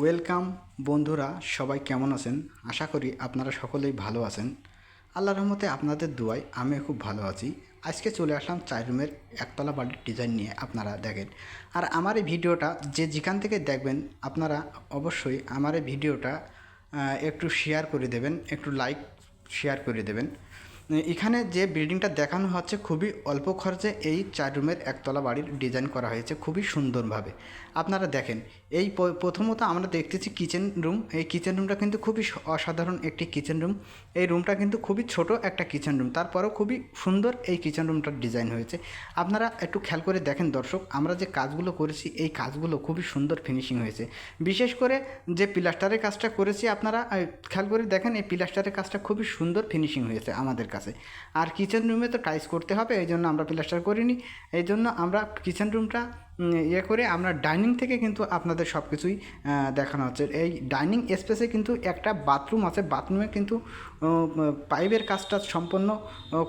Welcome বন্ধুরা, সবাই কেমন আছেন? আশা করি আপনারা সকলেই ভালো আছেন। আল্লাহ রহমতে আপনাদের দুয়ায় আমি খুব ভালো আছি। আজকে চলে আসলাম চার রুমের একতলা বাড়ির ডিজাইন নিয়ে আপনারা দেখেন। আর আমার এই ভিডিওটা যে যেখান থেকে দেখবেন, আপনারা অবশ্যই আমার এই ভিডিওটা একটু শেয়ার করে দেবেন, একটু লাইক শেয়ার করে দেবেন। এখানে যে বিল্ডিংটা দেখানো হচ্ছে খুবই অল্প খরচে এই চার রুমের একতলা বাড়ির ডিজাইন করা হয়েছে খুবই সুন্দরভাবে। আপনারা দেখেন, এই প্রথমত আমরা দেখতেছি কিচেন রুম এই কিচেন রুমটা কিন্তু খুবই অসাধারণ একটি কিচেন রুম এই রুমটা কিন্তু খুবই ছোট একটা কিচেন রুম তারপরেও খুবই সুন্দর এই কিচেন রুমটার ডিজাইন হয়েছে। আপনারা একটু খেয়াল করে দেখেন দর্শক, আমরা যে কাজগুলো করেছি, এই কাজগুলো খুবই সুন্দর ফিনিশিং হয়েছে। বিশেষ করে যে প্লাস্টারের কাজটা করেছি, আপনারা খেয়াল করে দেখেন, এই প্লাস্টারের কাজটা খুবই সুন্দর ফিনিশিং হয়েছে আমাদের কাছে। আর কিচেন রুমে তো টাইলস করতে হবে, এই জন্য আমরা প্লাস্টার করিনি। এই জন্য আমরা কিচেন রুমটা ইয়ে করে আমরা ডাইনিং থেকে কিন্তু আপনাদের সব কিছুই দেখানো হচ্ছে। এই ডাইনিং স্পেসে কিন্তু একটা বাথরুম আছে। বাথরুমে কিন্তু পাইপের কাজটা সম্পন্ন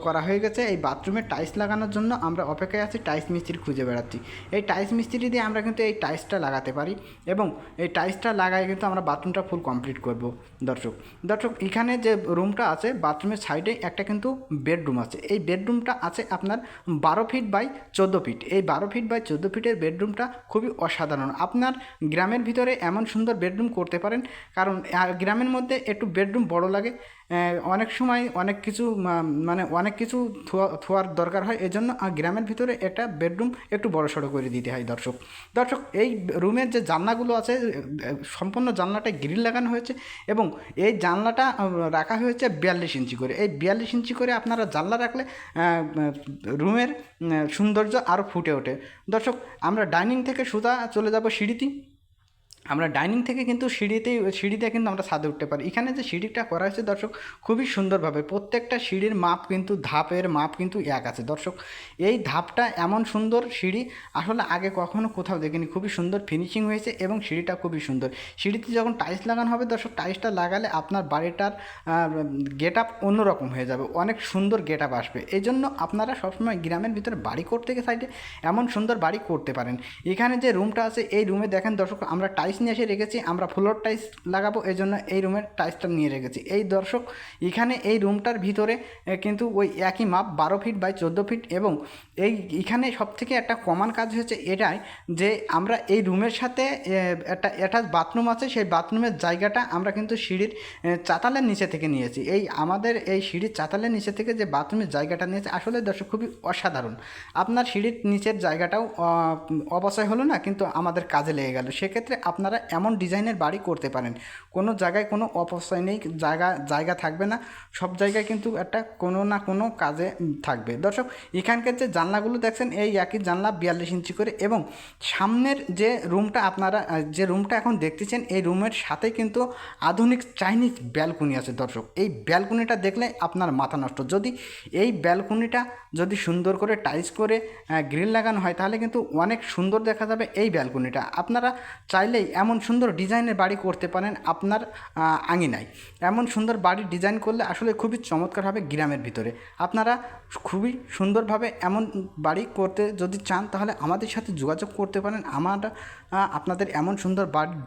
করা হয়ে গেছে। এই বাথরুমে টাইলস লাগানোর জন্য আমরা অপেক্ষায় আছি টাইলস মিস্ত্রি খুঁজে বেড়াচ্ছি। এই টাইলস মিস্ত্রি দিয়ে আমরা কিন্তু এই টাইলসটা লাগাতে পারি এবং এই টাইলসটা লাগাই কিন্তু আমরা বাথরুমটা ফুল কমপ্লিট করব। দর্শক দর্শক, এখানে যে রুমটা আছে বাথরুমের সাইডে একটা কিন্তু বেডরুম আছে। এই বেডরুমটা আছে আপনার বারো ফিট বাই চোদ্দ ফিট এই বারো ফিট বাই চোদ্দ ফিটের বেডরুমটা খুবই অসাধারণ। আপনার গ্রামের ভিতরে এমন সুন্দর বেডরুম করতে পারেন, কারণ গ্রামের মধ্যে একটু বেডরুম বড় লাগে। অনেক সময় অনেক কিছু মানে অনেক কিছু থোয়া থোয়ার দরকার হয়। এজন্য গ্রামের ভিতরে একটা বেডরুম একটু বড় সড়ো করে দিতে হয় দর্শক। দর্শক, এই রুমের যে জানলাগুলো আছে সম্পূর্ণ জানলাটায় গ্রিল লাগানো হয়েছে এবং এই জানলাটা রাখা হয়েছে বিয়াল্লিশ ইঞ্চি করে। এই বিয়াল্লিশ ইঞ্চি করে আপনারা জানলা রাখলে রুমের সৌন্দর্য আরও ফুটে ওঠে। দর্শক, আমরা ডাইনিং থেকে সোজা চলে যাব সিঁড়িতে। আমরা ডাইনিং থেকে কিন্তু সিঁড়িতেই সিঁড়িতে কিন্তু আমরা ছাদে উঠতে পারি। এখানে যে সিঁড়িটা করা হয়েছে, দর্শক, খুবই সুন্দরভাবে। প্রত্যেকটা সিঁড়ির মাপ কিন্তু, ধাপের মাপ কিন্তু এক আছে। দর্শক, এই ধাপটা এমন সুন্দর সিঁড়ি, আসলে আগে কখনো কোথাও দেখিনি। খুবই সুন্দর ফিনিশিং হয়েছে এবং সিঁড়িটা খুবই সুন্দর। সিঁড়িতে যখন টাইলস লাগানো হবে, দর্শক টাইলসটা লাগালে আপনার বাড়িটার গেট আপ অন্যরকম হয়ে যাবে। অনেক সুন্দর গেট আপ আসবে। এই জন্য আপনারা সবসময় গ্রামের ভিতরে বাড়ি করতে গিয়ে সাইডে এমন সুন্দর বাড়ি করতে পারেন। এখানে যে রুমটা আছে, এই রুমে দেখেন দর্শক, আমরা টাইলস নিয়ে এসে রেখেছি আমরা ফ্লোর টাইলস লাগাবো এই জন্য এই রুমের টাইলসটা নিয়ে রেখেছি। এই দর্শক এখানে এই রুমটার ভিতরে কিন্তু ওই একই মাপ বারো ফিট বাই চোদ্দ ফিট এবং এই এখানে সবথেকে একটা কমন কাজ হচ্ছে এটাই যে আমরা এই রুমের সাথে একটা অ্যাটাচ বাথরুম আছে সেই বাথরুমের জায়গাটা আমরা কিন্তু সিঁড়ির চাতালের নিচে থেকে নিয়েছি। এই আমাদের এই সিঁড়ির চাতালের নিচে থেকে যে বাথরুমের জায়গাটা নিয়েছে আসলে দর্শক খুবই অসাধারণ। আপনার সিঁড়ির নিচের জায়গাটাও আহ, অপচয় হলো না কিন্তু আমাদের কাজে লেগে গেল। সেক্ষেত্রে আপনারা এমন ডিজাইনের বাড়ি করতে পারেন। কোনো জায়গায় কোনো অপচয় নেই, জায়গা জায়গা থাকবে না, সব জায়গায় কিন্তু একটা কোনো না কোনো কাজে থাকবে। দর্শক, এখানকার যে জানলাগুলো দেখছেন, এই একই জানলা বিয়াল্লিশ ইঞ্চি করে এবং সামনের যে রুমটা আপনারা, যে রুমটা এখন দেখতেছেন, এই রুমের সাথে কিন্তু আধুনিক চাইনিজ ব্যালকনি আছে। দর্শক, এই ব্যালকনিটা দেখলে আপনার মাথা নষ্ট। যদি এই ব্যালকনিটা যদি সুন্দর করে টাইলস করে গ্রিল লাগানো হয়, তাহলে কিন্তু অনেক সুন্দর দেখা যাবে এই ব্যালকনিটা। আপনারা চাইলেই এমন সুন্দর ডিজাইনের বাড়ি করতে পারেন আপনার আঙিনায়। এমন সুন্দর বাড়ির ডিজাইন করলে আসলে খুবই চমৎকার হবে গ্রামের ভিতরে। আপনারা খুবই সুন্দরভাবে এমন বাড়ি করতে যদি চান, তাহলে আমাদের সাথে যোগাযোগ করতে পারেন। আমার আপনাদের এমন সুন্দর বাড়ির